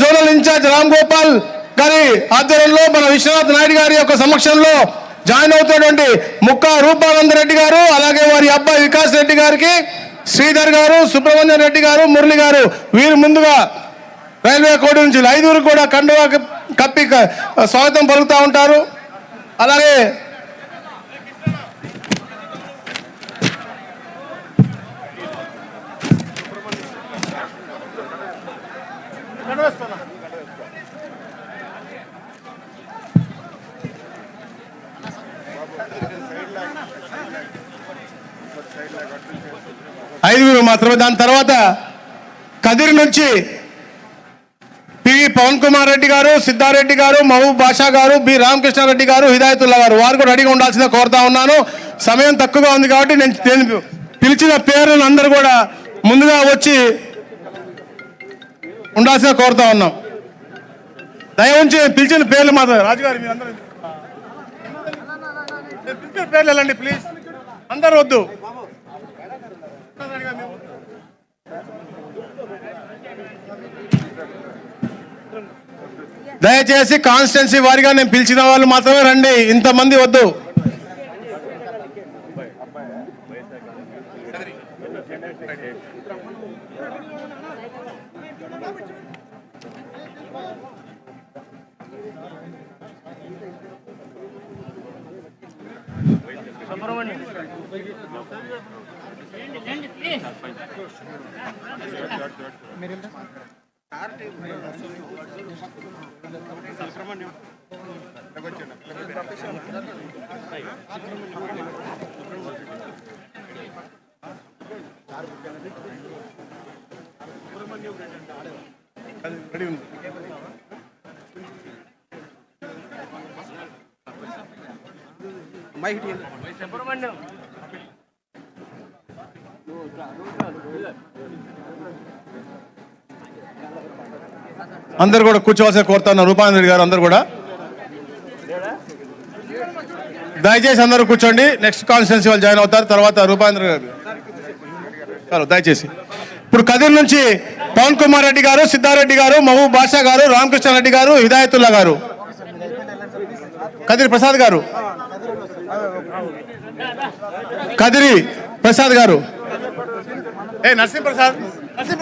Zonal incharge Ram Gopal గారి ఆధ్వర్యంలో మన విశ్వనాథ్ నాయుడు గారి యొక్క సమక్షంలో జాయిన్ అవుతున్నటువంటి ముక్క రూపానంద రెడ్డి గారు అలాగే వారి అబ్బాయి వికాస్ రెడ్డి గారికి శ్రీధర్ గారు సుబ్రహ్మణ్యం రెడ్డి గారు మురళి గారు వీరు ముందుగా రైల్వే కోడ్ నుంచి ఐదుగురు కూడా కండువా కప్పి స్వాగతం పలుకుతూ ఉంటారు. అలాగే ఐదుగురు మాత్రమే. దాని తర్వాత కదిరి నుంచి పివి పవన్ కుమార్ రెడ్డి గారు సిద్ధారెడ్డి గారు మహబూబ్ బాషా గారు బి. రామకృష్ణారెడ్డి గారు హిదాయతుల్లా గారు. వారు కూడా రెడీగా ఉండాల్సిందే కోరుతా ఉన్నాను. సమయం తక్కువగా ఉంది కాబట్టి నేను పిలిచిన పేర్లను అందరూ కూడా ముందుగా వచ్చి ఉండాల్సిన కోరుతా ఉన్నాం. దయ ఉంచి పిలిచిన పేర్లు మాత్రం రాజుగారు మీరు అందరూ పిలిచిన పేర్లు వెళ్ళండి ప్లీజ్ అందరు వద్దు. దయచేసి కాన్స్టెన్సీ వారిగా నేను పిలిచిన వాళ్ళు మాత్రమే రండి ఇంతమంది వద్దు. రెడీ ఉంది మైక్ సుబ్రహ్మణ్యం అందరు కూడా కూర్చోవాల్సిన కోరుతాను రూపానంద రెడ్డి గారు అందరు కూడా. దయచేసి అందరూ కూర్చోండి. నెక్స్ట్ కాన్స్టిట్యున్సీ వాళ్ళు జాయిన్ అవుతారు. తర్వాత రూపాంధ్ర గారు. చాలు దయచేసి. ఇప్పుడు కదిరి నుంచి పవన్ కుమార్ రెడ్డి గారు సిద్ధారెడ్డి గారు మహబూబ్ బాషా గారు రామకృష్ణారెడ్డి గారు హిదాయతుల్లా గారు. కదిరి ప్రసాద్ గారు. కదిరి ప్రసాద్ గారు. ఏ నరసింహ ప్రసాద్ నరసింహ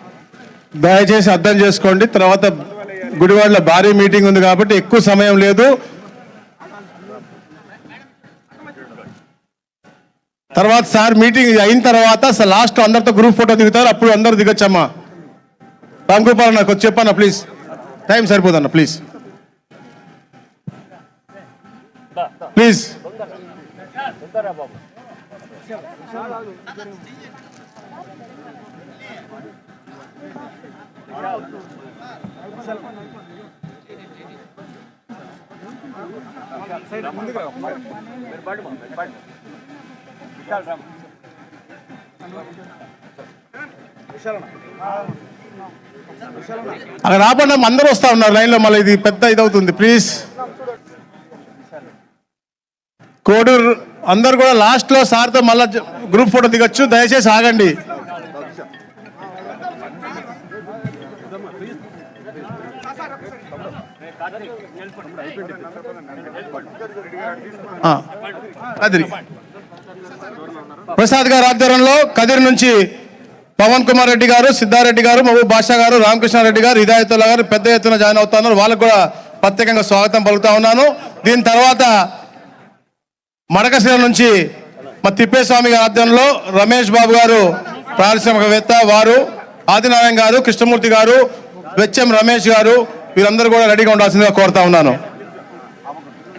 దయచేసి అర్థం చేసుకోండి. తర్వాత గుడివాడలో భారీ మీటింగ్ ఉంది కాబట్టి ఎక్కువ సమయం లేదు. తర్వాత సార్ మీటింగ్ అయిన తర్వాత లాస్ట్ అందరితో గ్రూప్ ఫోటో దిగుతారు. అప్పుడు అందరు దిగొచ్చమ్మా. రామ్గోపాల్ నాకు వచ్చి చెప్పన్నా ప్లీజ్ టైం సరిపోదన్న ప్లీజ్ ప్లీజ్ అక్కడ రాకుండా అందరూ వస్తా ఉన్నారు. లైన్లో మళ్ళీ ఇది పెద్ద ఇదవుతుంది. ప్లీజ్ కోడూరు అందరు కూడా లాస్ట్లో సార్తో మళ్ళీ గ్రూప్ ఫోటో దిగొచ్చు. దయచేసి ఆగండి. కదిరి. ప్రసాద్ గారి ఆధ్వర్యంలో కదిరి నుంచి పవన్ కుమార్ రెడ్డి గారు సిద్ధారెడ్డి గారు మహబూబ్ బాషా గారు రామకృష్ణారెడ్డి గారు హిదాయతుల్లా గారు పెద్ద ఎత్తున జాయిన్ అవుతున్నారు. వాళ్ళకు కూడా ప్రత్యేకంగా స్వాగతం పలుకుతా ఉన్నాను. దీని తర్వాత మడకశిర నుంచి మా తిప్పేస్వామి గారి ఆధ్వర్యంలో రమేష్ బాబు గారు పారిశ్రామికవేత్త వారు ఆదినారాయణ గారు కృష్ణమూర్తి గారు వెచ్చం రమేష్ గారు వీరందరూ కూడా రెడీగా ఉండాల్సిందిగా కోరుతా ఉన్నాను.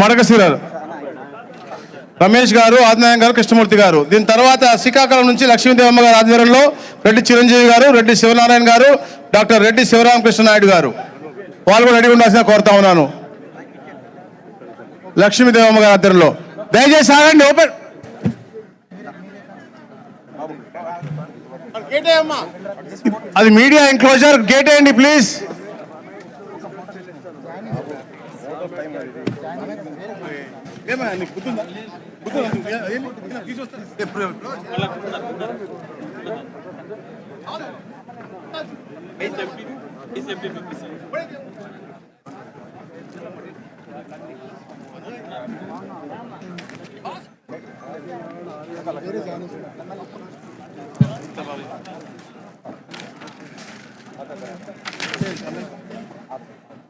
మడకశీరారు రమేష్ గారు ఆదినారాయణ గారు కృష్ణమూర్తి గారు. దీని తర్వాత శ్రీకాకుళం నుంచి లక్ష్మీదేవమ్మ గారి ఆధ్వర్యంలో రెడ్డి చిరంజీవి గారు రెడ్డి శివనారాయణ గారు డాక్టర్ రెడ్డి శివరామకృష్ణ నాయుడు గారు. వాళ్ళు కూడా రెడీ ఉండాల్సిన కోరుతా ఉన్నాను. లక్ష్మీదేవమ్మ గారి ఆధ్వర్యంలో. దయచేసి ఆగండి ఓపెన్. అది మీడియా ఎంక్లోజర్ గేట్ వేయండి ప్లీజ్ ఏమా నీకు గుర్తుందా గుర్తుందా ఏమి తీసుకొస్తాను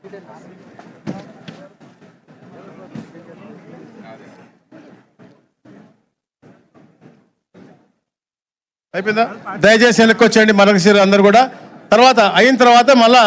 Thank you. అయిపోయిందా? దయచేసి వెనక్కి వచ్చేయండి మరొకసారి అందరు కూడా. తర్వాత అయిన తర్వాత మళ్ళా